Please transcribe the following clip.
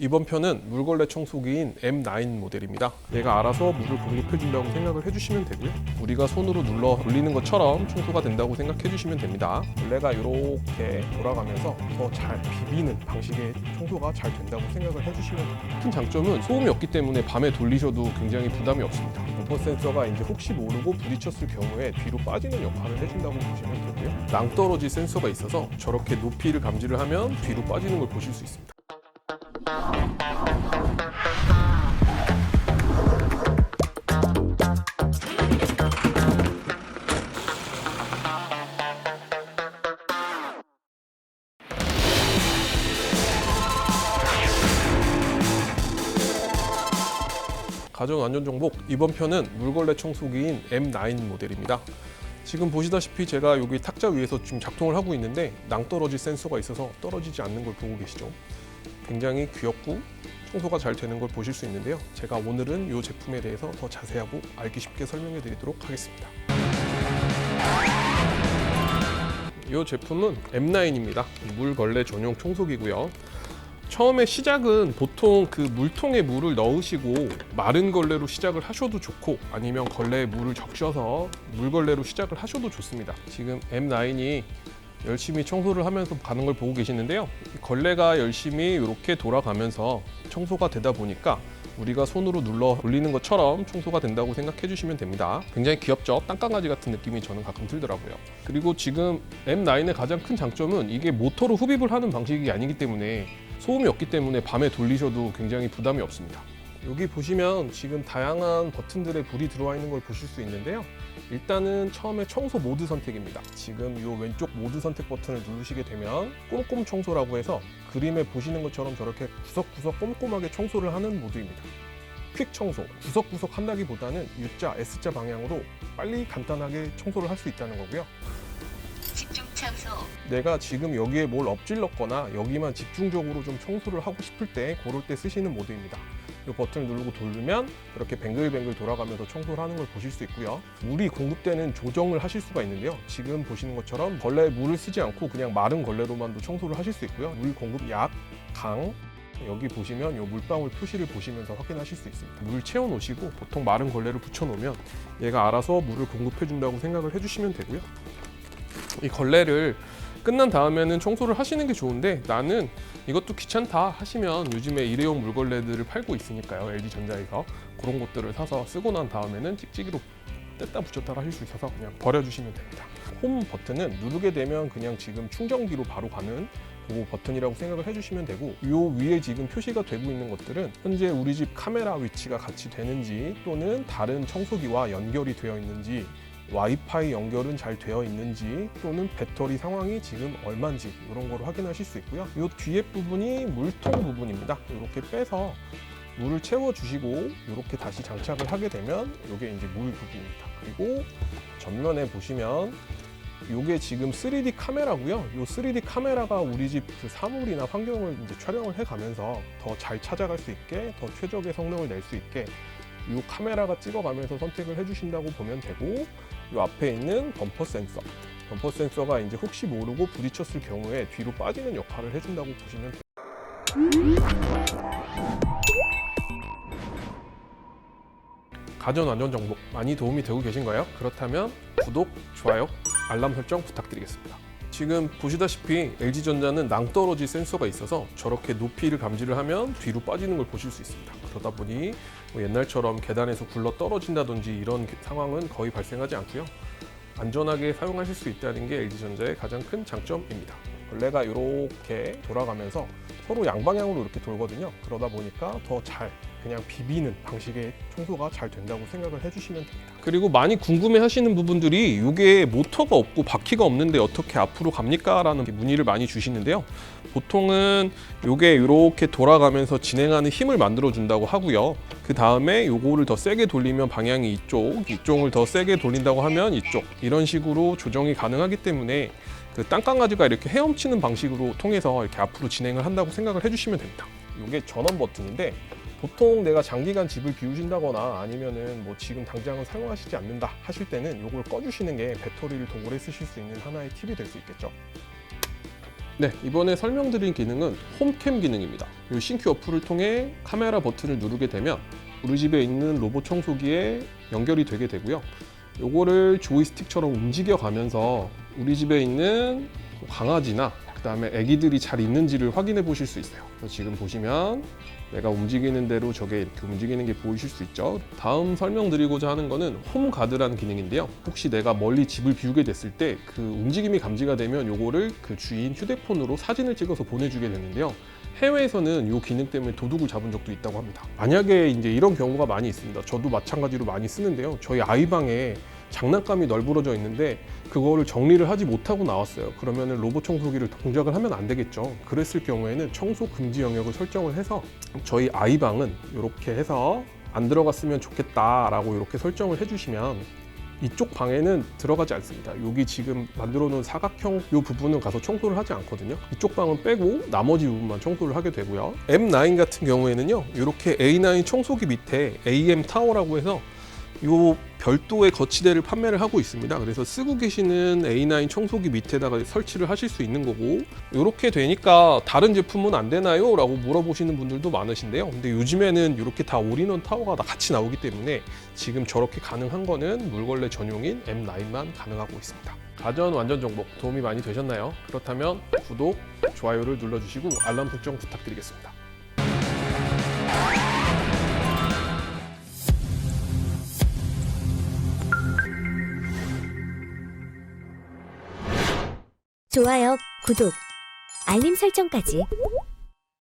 이번 편은 물걸레 청소기인 M9 모델입니다. 얘가 알아서 물을 공급해준다고 생각을 해주시면 되고요. 우리가 손으로 눌러 돌리는 것처럼 청소가 된다고 생각해 주시면 됩니다. 원래가 이렇게 돌아가면서 더 잘 비비는 방식의 청소가 잘 된다고 생각을 해주시면 됩니다. 큰 장점은 소음이 없기 때문에 밤에 돌리셔도 굉장히 부담이 없습니다. 범퍼 센서가 이제 혹시 모르고 부딪혔을 경우에 뒤로 빠지는 역할을 해준다고 보시면 되고요. 낭떠러지 센서가 있어서 저렇게 높이를 감지를 하면 뒤로 빠지는 걸 보실 수 있습니다. 가전 안전 정복 이번 편은 물걸레 청소기인 M9 모델입니다. 지금 보시다시피 제가 여기 탁자 위에서 지금 작동을 하고 있는데 낭떠러지 센서가 있어서 떨어지지 않는 걸 보고 계시죠. 굉장히 귀엽고 청소가 잘 되는 걸 보실 수 있는데요. 제가 오늘은 이 제품에 대해서 더 자세하고 알기 쉽게 설명해 드리도록 하겠습니다. 이 제품은 M9입니다. 물걸레 전용 청소기고요. 처음에 시작은 보통 그 물통에 물을 넣으시고 마른 걸레로 시작을 하셔도 좋고 아니면 걸레에 물을 적셔서 물걸레로 시작을 하셔도 좋습니다. 지금 M9이 열심히 청소를 하면서 가는 걸 보고 계시는데요. 이 걸레가 열심히 이렇게 돌아가면서 청소가 되다 보니까 우리가 손으로 눌러 돌리는 것처럼 청소가 된다고 생각해 주시면 됩니다. 굉장히 귀엽죠? 땅강아지 같은 느낌이 저는 가끔 들더라고요. 그리고 지금 M9의 가장 큰 장점은 이게 모터로 흡입을 하는 방식이 아니기 때문에 소음이 없기 때문에 밤에 돌리셔도 굉장히 부담이 없습니다. 여기 보시면 지금 다양한 버튼들에 불이 들어와 있는 걸 보실 수 있는데요. 일단은 처음에 청소 모드 선택입니다. 지금 이 왼쪽 모드 선택 버튼을 누르시게 되면 꼼꼼 청소라고 해서 그림에 보시는 것처럼 저렇게 구석구석 꼼꼼하게 청소를 하는 모드입니다. 퀵 청소, 구석구석 한다기보다는 U자, S자 방향으로 빨리 간단하게 청소를 할 수 있다는 거고요. 집중 청소 내가 지금 여기에 뭘 엎질렀거나 여기만 집중적으로 좀 청소를 하고 싶을 때 그럴 때 쓰시는 모드입니다. 이 버튼을 누르고 돌리면 이렇게 뱅글뱅글 돌아가면서 청소를 하는 걸 보실 수 있고요. 물이 공급되는 조정을 하실 수가 있는데요. 지금 보시는 것처럼 걸레에 물을 쓰지 않고 그냥 마른 걸레로만도 청소를 하실 수 있고요. 물 공급 약, 강, 여기 보시면 이 물방울 표시를 보시면서 확인하실 수 있습니다. 물을 채워 놓으시고 보통 마른 걸레를 붙여 놓으면 얘가 알아서 물을 공급해 준다고 생각을 해 주시면 되고요. 이 걸레를 끝난 다음에는 청소를 하시는 게 좋은데 나는 이것도 귀찮다 하시면 요즘에 일회용 물걸레들을 팔고 있으니까요. LG 전자에서 그런 것들을 사서 쓰고 난 다음에는 찍찍이로 뗐다 붙였다 하실 수 있어서 그냥 버려주시면 됩니다. 홈 버튼은 누르게 되면 그냥 지금 충전기로 바로 가는 그 버튼이라고 생각을 해주시면 되고 이 위에 지금 표시가 되고 있는 것들은 현재 우리 집 카메라 위치가 같이 되는지 또는 다른 청소기와 연결이 되어 있는지 와이파이 연결은 잘 되어 있는지 또는 배터리 상황이 지금 얼마인지 이런 거를 확인하실 수 있고요. 이 뒤에 부분이 물통 부분입니다. 이렇게 빼서 물을 채워 주시고 이렇게 다시 장착을 하게 되면 이게 이제 물 부분입니다. 그리고 전면에 보시면 이게 지금 3D 카메라고요. 이 3D 카메라가 우리 집 그 사물이나 환경을 이제 촬영을 해가면서 더 잘 찾아갈 수 있게 더 최적의 성능을 낼 수 있게 이 카메라가 찍어가면서 선택을 해주신다고 보면 되고 이 앞에 있는 범퍼 센서 범퍼 센서가 이제 혹시 모르고 부딪혔을 경우에 뒤로 빠지는 역할을 해준다고 보시면 돼요. 가전 안전 정보 많이 도움이 되고 계신가요? 그렇다면 구독, 좋아요, 알람 설정 부탁드리겠습니다. 지금 보시다시피 LG전자는 낭떠러지 센서가 있어서 저렇게 높이를 감지를 하면 뒤로 빠지는 걸 보실 수 있습니다. 그러다 보니 뭐 옛날처럼 계단에서 굴러 떨어진다든지 이런 상황은 거의 발생하지 않고요. 안전하게 사용하실 수 있다는 게 LG전자의 가장 큰 장점입니다. 걸레가 이렇게 돌아가면서 서로 양방향으로 이렇게 돌거든요. 그러다 보니까 더 잘 그냥 비비는 방식의 청소가 잘 된다고 생각을 해주시면 됩니다. 그리고 많이 궁금해 하시는 부분들이 이게 모터가 없고 바퀴가 없는데 어떻게 앞으로 갑니까? 라는 문의를 많이 주시는데요. 보통은 이게 이렇게 돌아가면서 진행하는 힘을 만들어 준다고 하고요. 그 다음에 요거를 더 세게 돌리면 방향이 이쪽, 이쪽을 더 세게 돌린다고 하면 이쪽 이런 식으로 조정이 가능하기 때문에 그 땅강아지가 이렇게 헤엄치는 방식으로 통해서 이렇게 앞으로 진행을 한다고 생각을 해주시면 됩니다. 이게 전원 버튼인데 보통 내가 장기간 집을 비우신다거나 아니면은 뭐 지금 당장은 사용하시지 않는다 하실 때는 이걸 꺼주시는 게 배터리를 더 오래 쓰실 수 있는 하나의 팁이 될 수 있겠죠. 네, 이번에 설명드린 기능은 홈캠 기능입니다. 이 신큐 어플을 통해 카메라 버튼을 누르게 되면 우리 집에 있는 로봇 청소기에 연결이 되게 되고요. 요거를 조이스틱처럼 움직여 가면서 우리 집에 있는 강아지나 그 다음에 아기들이 잘 있는지를 확인해 보실 수 있어요. 지금 보시면 내가 움직이는 대로 저게 이렇게 움직이는 게 보이실 수 있죠. 다음 설명드리고자 하는 거는 홈 가드라는 기능인데요. 혹시 내가 멀리 집을 비우게 됐을 때 그 움직임이 감지가 되면 요거를 그 주인 휴대폰으로 사진을 찍어서 보내주게 되는데요. 해외에서는 이 기능 때문에 도둑을 잡은 적도 있다고 합니다. 만약에 이제 이런 경우가 많이 있습니다. 저도 마찬가지로 많이 쓰는데요. 저희 아이 방에 장난감이 널브러져 있는데 그거를 정리를 하지 못하고 나왔어요. 그러면 로봇 청소기를 동작을 하면 안 되겠죠. 그랬을 경우에는 청소 금지 영역을 설정을 해서 저희 아이 방은 이렇게 해서 안 들어갔으면 좋겠다라고 이렇게 설정을 해주시면 이쪽 방에는 들어가지 않습니다. 여기 지금 만들어 놓은 사각형 이 부분은 가서 청소를 하지 않거든요. 이쪽 방은 빼고 나머지 부분만 청소를 하게 되고요. M9 같은 경우에는요. 이렇게 A9 청소기 밑에 AM 타워라고 해서 이 별도의 거치대를 판매를 하고 있습니다. 그래서 쓰고 계시는 A9 청소기 밑에다가 설치를 하실 수 있는 거고 이렇게 되니까 다른 제품은 안 되나요? 라고 물어보시는 분들도 많으신데요. 근데 요즘에는 이렇게 다 올인원 타워가 다 같이 나오기 때문에 지금 저렇게 가능한 거는 물걸레 전용인 M9만 가능하고 있습니다. 가전 완전 정복 도움이 많이 되셨나요? 그렇다면 구독, 좋아요를 눌러주시고 알람 설정 부탁드리겠습니다. 좋아요, 구독, 알림 설정까지